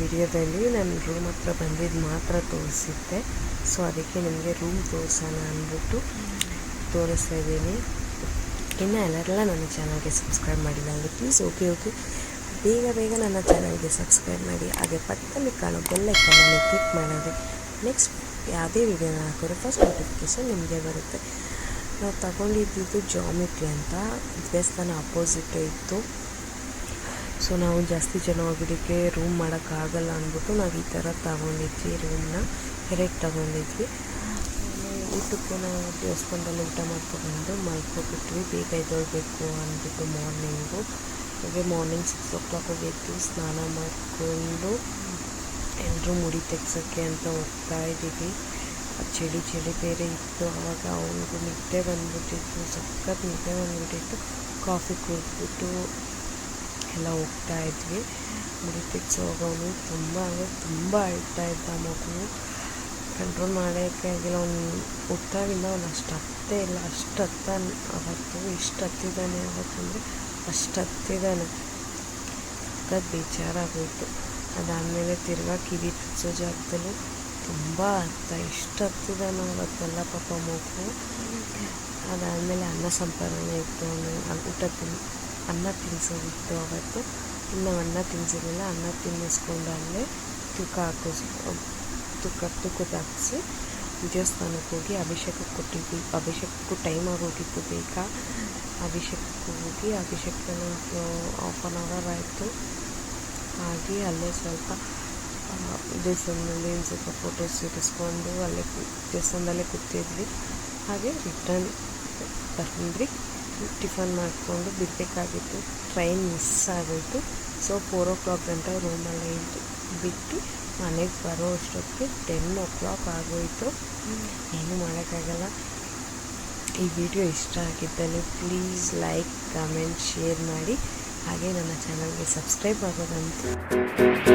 ವಿಡಿಯೋದಲ್ಲಿ ನಾನು ರೂಮ್ ಹತ್ರ ಬಂದಿದ್ದು ಮಾತ್ರ ತೋರಿಸಿದ್ದೆ. ಸೊ ಅದಕ್ಕೆ ನಿಮಗೆ ರೂಮ್ ತೋರಿಸೋಣ ಅಂದ್ಬಿಟ್ಟು ತೋರಿಸ್ತಾ ಇದ್ದೀನಿ. ಇನ್ನು ಎಲ್ಲರೆಲ್ಲ ನನ್ನ ಚಾನಲ್ಗೆ ಸಬ್ಸ್ಕ್ರೈಬ್ ಮಾಡಿಲ್ಲ ಅಂದರೆ ಪ್ಲೀಸ್ ಓಕೆ ಓಕೆ ಬೇಗ ಬೇಗ ನನ್ನ ಚಾನಲ್ಗೆ ಸಬ್ಸ್ಕ್ರೈಬ್ ಮಾಡಿ. ಹಾಗೆ ಪಕ್ಕದಲ್ಲಿ ಕಾಣೋ ಬೆಲ್ಲೈಕನ್ನ ಕ್ಲಿಕ್ ಮಾಡಿದ್ರೆ ನೆಕ್ಸ್ಟ್ ಯಾವುದೇ ವಿಡಿಯೋನ ಹಾಕಿದ್ರೆ ಫಸ್ಟ್ ನೋಟಿಫಿಕೇಷನ್ ನಿಮಗೆ ಬರುತ್ತೆ. ನಾವು ತಗೊಂಡಿದ್ದು ಜಾಮಿಟ್ರಿ ಅಂತ. ದೇವಸ್ಥಾನ ಅಪೋಸಿಟ್ ಇತ್ತು. ಸೊ ನಾವು ಜಾಸ್ತಿ ಜನ ಹೋಗೋದಕ್ಕೆ ರೂಮ್ ಮಾಡೋಕ್ಕಾಗಲ್ಲ ಅಂದ್ಬಿಟ್ಟು ನಾವು ಈ ಥರ ತಗೊಂಡಿದ್ವಿ ರೂಮ್ನ ಎರಡು ತಗೊಂಡಿದ್ವಿ. ಊಟಕ್ಕೂ ನಾವು ದೇವಸ್ಥಾನದಲ್ಲಿ ಊಟ ಮಾಡ್ಕೊಬಂದು ಮಲ್ಕೊಬಿಟ್ವಿ. ಬೇಗ ಎದ್ದೊಳ್ಬೇಕು ಅಂದ್ಬಿಟ್ಟು ಮಾರ್ನಿಂಗು ಹಾಗೆ ಮಾರ್ನಿಂಗ್ ಸಿಕ್ಸ್ ಓ ಕ್ಲಾಕ್ ಹೋಗಿದ್ವಿ ಸ್ನಾನ ಮಾಡಿಕೊಂಡು ಎಲ್ಲರೂ ಮುಡಿ ತೆಗ್ಸೋಕ್ಕೆ ಅಂತ ಹೋಗ್ತಾ ಇದ್ದೀವಿ. ಚಳಿ ಚಳಿ ಬೇರೆ ಇತ್ತು. ಆವಾಗ ಅವನಿಗೂ ನಿದ್ದೆ ಬಂದ್ಬಿಟ್ಟಿತ್ತು. ಸಖತ್ ನಿದ್ದೆ ಬಂದ್ಬಿಟ್ಟಿತ್ತು. ಕಾಫಿ ಕುಡಿದ್ಬಿಟ್ಟು ಎಲ್ಲ ಹೋಗ್ತಾ ಇದ್ವಿ. ಮುಡಿ ಹೋಗೋನು ತುಂಬ, ಅಂದರೆ ತುಂಬ ಅಳ್ತಾ ಇದ್ದ ಮಗು. ಕಂಟ್ರೋಲ್ ಮಾಡೋಕ್ಕೆ ಆಗಿಲ್ಲ. ಅವ್ನು ಹುಟ್ಟಾಗಿಂದ ಅವ್ನು ಅಷ್ಟು ಹತ್ತೇ ಇಲ್ಲ. ಅಷ್ಟು ಹತ್ತ ಅವತ್ತು ಇಷ್ಟು ಹತ್ತಿದ್ದಾನೆ ಅವತ್ತಂದರೆ ಅಷ್ಟು ಹತ್ತಿದ್ದಾನೆ. ಸಖತ್ ಬೇಜಾರಾಗೋಯ್ತು. ಅದಾದಮೇಲೆ ತಿರ್ಗಾ ಕಿವಿ ತಿಚ್ಚೋ ಜಾಗದಲ್ಲಿ ತುಂಬ ಹತ್ತ ಇಷ್ಟು ಹತ್ತಿದ್ದಾನೆ ಅವತ್ತೆಲ್ಲ ಪಾಪ ಮಗು. ಅದಾದಮೇಲೆ ಅನ್ನ ಸಂಪಾದನೆ ಇತ್ತು. ಅವನು ಊಟ ತಿನ್ ಅನ್ನ ತಿನ್ನಿಸೋದಿತ್ತು ಅವತ್ತು. ಇನ್ನು ಅನ್ನ ತಿನ್ನಿಸಿರಲಿಲ್ಲ ಅನ್ನ ತಿನ್ನಿಸ್ಕೊಂಡು ಅಲ್ಲೇ ತೂಕ ಹಾಕಿಸ್, ತೂಕ, ತೂಕದ ಹಾಕಿಸಿ ದೇವಸ್ಥಾನಕ್ಕೆ ಹೋಗಿ ಅಭಿಷೇಕಕ್ಕೆ ಕೊಟ್ಟಿದ್ವಿ. ಅಭಿಷೇಕಕ್ಕೂ ಟೈಮ್ ಆಗೋಗಿತ್ತು ಬೇಗ. ಅಭಿಷೇಕಕ್ಕೆ ಹೋಗಿ ಅಭಿಷೇಕನ ಹಾಫ್ ಆನ್ ಅವರ್ ಆಯಿತು. ಹಾಗೆ ಅಲ್ಲೇ ಸ್ವಲ್ಪ ದೇವಸ್ಥಾನದಲ್ಲಿ ಸ್ವಲ್ಪ ಫೋಟೋಸ್ ಇರಿಸ್ಕೊಂಡು ಅಲ್ಲೇ ದೇವಸ್ಥಾನದಲ್ಲೇ ಕೂತಿದ್ವಿ. ಹಾಗೆ ರಿಟರ್ನ್ ಬಂದ್ರಿ ಟಿಫನ್ ಮಾಡಿಕೊಂಡು ಬಿಡಬೇಕಾಗಿತ್ತು. ಟ್ರೈನ್ ಮಿಸ್ ಆಗೋಯಿತು. ಸೊ, ಫೋರ್ ಓ ಕ್ಲಾಕ್ ಗಂಟ ರೂಮಲ್ಲೇ ಇದ್ದು ಬಿಟ್ಟು ಮನೆಗೆ ಬರೋ ಅಷ್ಟೊತ್ತಿಗೆ ಟೆನ್ ಓ ಕ್ಲಾಕ್ ಆಗೋಯಿತು. ಏನೂ ಮಾಡೋಕ್ಕಾಗಲ್ಲ. ಈ ವಿಡಿಯೋ ಇಷ್ಟ ಆಗಿದ್ದಲ್ಲಿ ಪ್ಲೀಸ್ ಲೈಕ್, ಕಮೆಂಟ್, ಶೇರ್ ಮಾಡಿ. ಹಾಗೆ ನನ್ನ ಚಾನಲ್ಗೆ ಸಬ್ಸ್ಕ್ರೈಬ್ ಆಗೋದಂತೂ